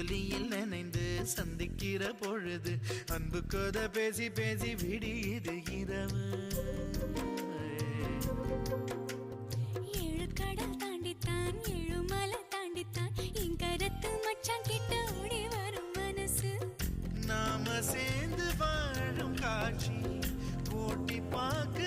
ஒலியில் நினைந்து சந்திக்கிற பொழுது அன்பு கதை பேசி பேசி விடியுது இரவு. ஏழு கடல் தாண்டித்தான் ஏழு மலை தாண்டித்தான் இங்கரத்து மச்சான் கிட்ட ஓடி வரும் மனசு. நாம சேர்ந்து வாழும் காட்சி ஓட்டி பார்க்க